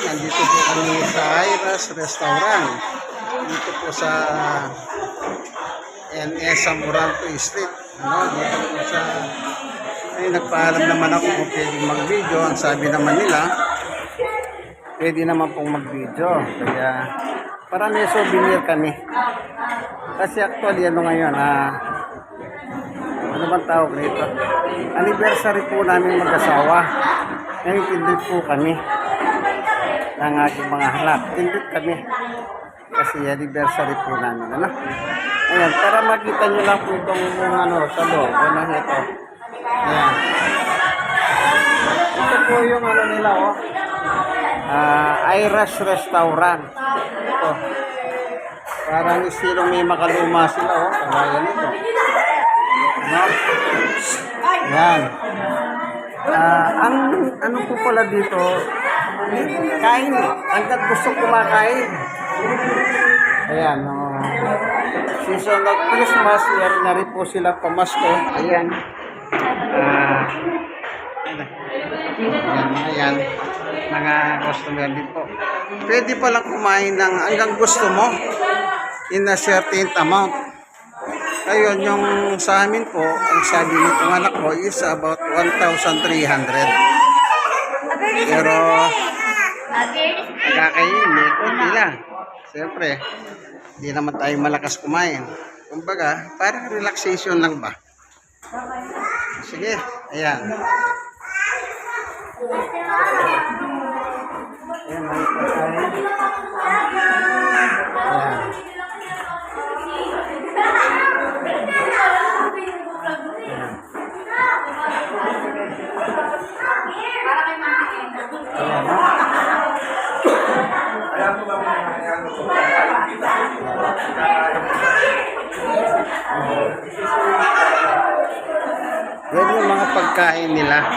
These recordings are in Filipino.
nandito po kami sa Iras Restaurant. Dito po sa NS Samuranto Street. Ano, dito po sa... Ay, nagpaalam naman ako kung pwedeng mag-video. Ang sabi naman nila, pwede naman pong mag-video. Kaya, para may souvenir kami. Kasi actually, ano ngayon, ah, ano bang tawag nito? Anniversary po namin mag-asawa. Ngayon, po kami ng aking mga halap. Pindit kami. Kasi anniversary po namin. Ano? Ayan, para makita nyo lang po itong ano, sa loob. Ano ito? Ayan. Ito po yung ano nila, oh. Ah, Irish Restaurant. Ito. Parang estilo may makaluma sila, oh. Kagaya nito. No? Yan. Ah, ang ano po pala dito, kain, hanggat gusto kumakain. Ayan, no. Season of Christmas, meron na rin po sila pamasko. Ayan. Ah, ayan, ayan, mga customer din po. Pwede palang kumain ng hanggang gusto mo in a certain amount. Ayun, yung sa amin po, ang sabi nitong anak ko is about 1,300. Pero, kakainin, may konti lang. Siyempre, hindi naman tayo malakas kumain. Kumbaga, parang relaxation lang ba? Sige, ayan. Ayan. Ayan. Ayan, Yan yung mga pagkain nila.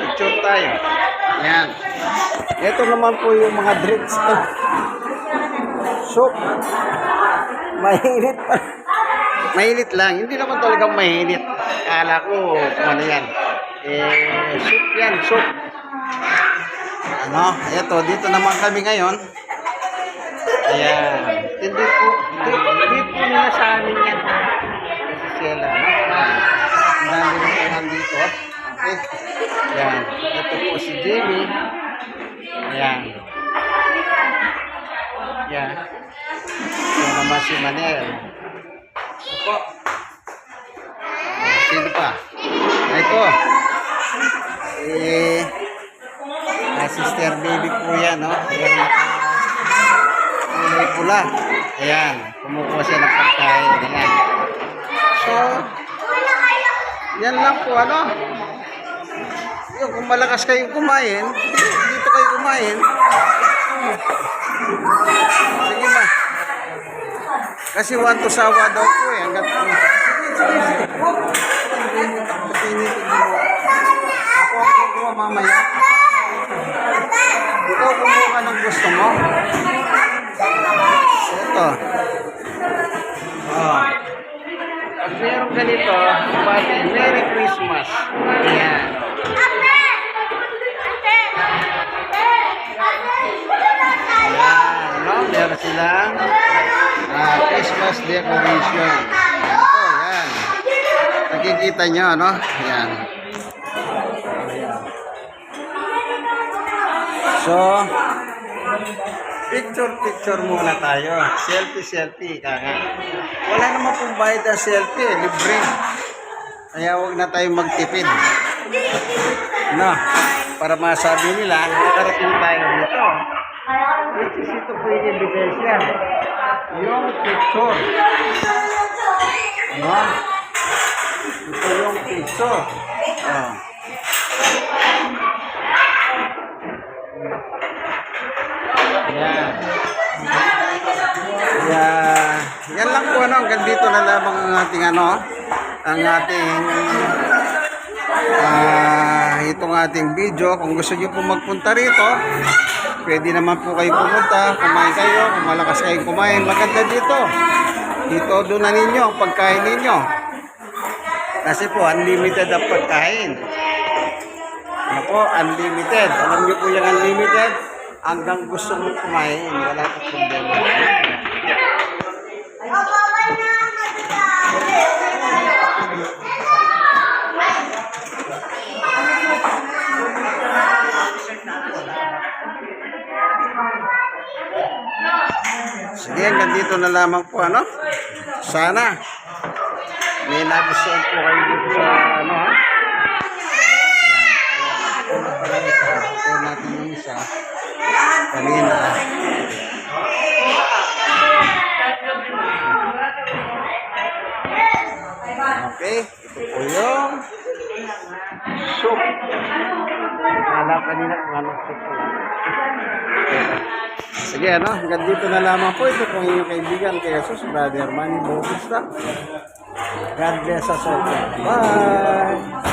Picture tayo. Yan. Ito naman po yung mga drinks. Ah. Soup. Mainit pa. Mainit lang. Hindi naman talagang mainit. Kala ko ano yan. Eh, soup yan. Soup. Ano? Ito, dito naman kami ngayon. Ayan. Hindi po, hindi, po nila sa amin yan. Si Sheila. No? Ayan. Ang dami rin po nandito. Okay. Ayan. Ito po si Jamie. Ayan. Ayan. Ito naman si Manel. Ayan, Sino pa? Ito. Eh, ah, sister baby po yan, no? Ayan. Kulay pula. Ayan. Kumukuha siya ng pagkain. Ayan. So, yan lang po, ano? Yung kung malakas kayong kumain, dito kayo kumain. Sige ba? Kasi one to sawa daw po eh. Hanggat Ako ang kukuha mamaya. Ikaw kumuha ng gusto mo. Ito. Oh. Pag meron ganito, pati Merry Christmas. Ayan. Ayan, no? Meron silang ah, Christmas decoration. Ito, yan. Nakikita nyo, no? Yan. So, picture-picture muna tayo. Selfie-selfie, kaka. Wala naman pong bayad ang selfie, eh, libre. Kaya huwag na tayo magtipid. No? Para masabi nila, nakarating tayo dito. Which is ito po yung ebidensya. Yung picture. Ano? Ito yung picture. Oh. Yeah. Yan lang po ano, hanggang dito na lamang ang ating ano, ang ating ah itong ating video. Kung gusto niyo po magpunta rito, pwede naman po kayo pumunta, kumain kayo, kung malakas kayong kumain, maganda dito. Dito doon na ninyo ang pagkain ninyo. Kasi po, unlimited ang pagkain. Ano po, unlimited. Alam niyo po yung unlimited? Hanggang gusto mong kumain, wala po problema. Sige, hanggang dito na lamang po, ano? Sana may nagustuhan po kayo dito sa, ano, ha? Ano pala ito? Ito natin yung isa. Kanina. Okay, ito po yung soup. Alam kanina kung anong soup po. Sige, ano, hanggang dito na lamang po. Ito po inyong kaibigan kay Jesus, Brother Manny Bautista. God bless us all. Bye!